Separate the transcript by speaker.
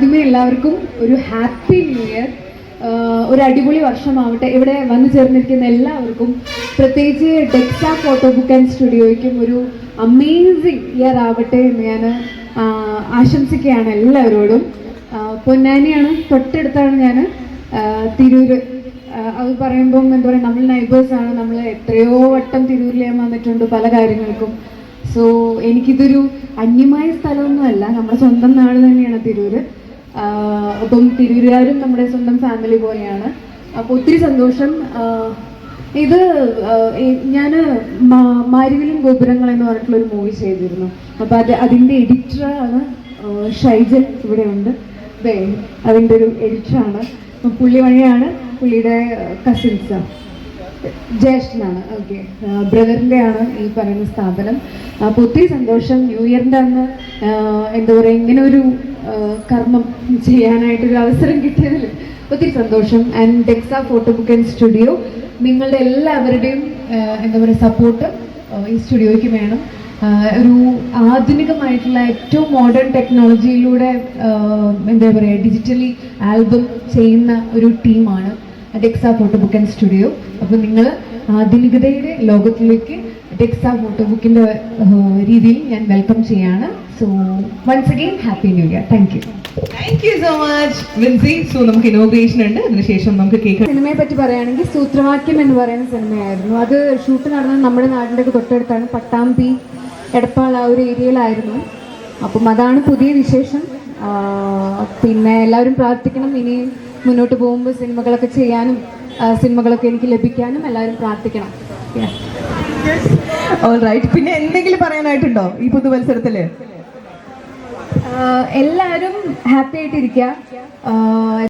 Speaker 1: ആദ്യമേ എല്ലാവർക്കും ഒരു ഹാപ്പി ന്യൂ ഇയർ. ഒരു അടിപൊളി വർഷമാവട്ടെ. ഇവിടെ വന്നു ചേർന്നിരിക്കുന്ന എല്ലാവർക്കും പ്രത്യേകിച്ച് ഡെക്സ ഫോട്ടോ ബുക്ക് ആൻഡ് സ്റ്റുഡിയോയ്ക്കും ഒരു അമേസിങ് ഇയർ ആവട്ടെ എന്ന് ഞാൻ ആശംസിക്കുകയാണ് എല്ലാവരോടും. പൊന്നാനിയാണ് തൊട്ടടുത്താണ് ഞാൻ തിരൂര്. ആ, അത് പറയുമ്പം എന്താ പറയുക നമ്മൾ നൈബേഴ്സാണ് നമ്മൾ എത്രയോ വട്ടം തിരൂരിൽ ഞാൻ വന്നിട്ടുണ്ട് പല കാര്യങ്ങൾക്കും. സോ എനിക്കിതൊരു അന്യമായ സ്ഥലമൊന്നുമല്ല. നമ്മുടെ സ്വന്തം നാട് തന്നെയാണ് ആഹ് അപ്പം തിരൂരുകാരും നമ്മുടെ സ്വന്തം ഫാമിലി പോലെയാണ്. അപ്പോൾ ഒത്തിരി സന്തോഷം. ഇത് ഞാൻ മാരിവിലും ഗോപുരങ്ങൾ എന്ന് പറഞ്ഞിട്ടുള്ള ഒരു മൂവി ചെയ്തിരുന്നു. അപ്പോൾ അത് അതിന്റെ എഡിറ്ററാണ് ഷൈജൻ ഇവിടെ ഉണ്ട് ദേ അതിന്റെ ഒരു എഡിറ്ററാണ് പുള്ളി വഴിയാണ് പുള്ളിയുടെ കസിൻസ് ജ്യേഷ്ഠനാണ് ഓക്കെ ബ്രദറിന്റെ ആണ് ഈ പറയുന്ന സ്ഥാപനം. അപ്പോൾ ഒത്തിരി സന്തോഷം. ന്യൂ ഇയറിന്റെ അന്ന് എന്താ പറയുക ഇങ്ങനെ ഒരു കർമ്മം ചെയ്യാനായിട്ടൊരു അവസരം കിട്ടിയതിൽ ഒത്തിരി സന്തോഷം. And Dexa photo book and studio നിങ്ങളുടെ എല്ലാവരുടെയും എന്താ പറയുക സപ്പോർട്ട് ഈ സ്റ്റുഡിയോയ്ക്ക് വേണം. ഒരു ആധുനികമായിട്ടുള്ള ഏറ്റവും മോഡേൺ ടെക്നോളജിയിലൂടെ എന്താ പറയുക ഡിജിറ്റലി ആൽബം ചെയ്യുന്ന ഒരു ടീമാണ് Dexa photo book and studio അപ്പോൾ നിങ്ങൾ ആധുനികതയുടെ ലോകത്തിലേക്ക് ഡെക്സ ഫോട്ടോ ബുക്കിന്റെ രീതിയിൽ ഞാൻ വെൽക്കം ചെയ്യാണ്. So once again happy new year thank you
Speaker 2: thank you so much Vincy so നമുക്ക് ഇനോഗ്രേഷൻ ഉണ്ട്. അതിനുശേഷം നമുക്ക് കേക്ക്
Speaker 1: സിനിമയെ പറ്റി പറയുകയാണെങ്കിൽ സൂത്രവാക്യം എന്ന് പറയുന്ന സിനിമയായിരുന്നു. അത് ഷൂട്ട് നടന്നത് നമ്മുടെ നാടിന്റെ ഒക്കെ തൊട്ടടുത്താണ്. പട്ടാമ്പി എടപ്പാൾ ആ ഒരു ഏരിയയിലായിരുന്നു. അപ്പം അതാണ് പുതിയ വിശേഷം. പിന്നെ എല്ലാവരും പ്രാർത്ഥിക്കണം. ഇനി മുന്നോട്ട് പോകുമ്പോൾ സിനിമകളൊക്കെ ചെയ്യാനും സിനിമകളൊക്കെ എനിക്ക് ലഭിക്കാനും എല്ലാവരും പ്രാർത്ഥിക്കണം.
Speaker 2: റൈറ്റ് പിന്നെ എന്തെങ്കിലും പറയാനായിട്ടുണ്ടോ ഈ
Speaker 1: പുതുവത്സരത്തിൽ? എല്ലാവരും ഹാപ്പി ആയിട്ടിരിക്കുക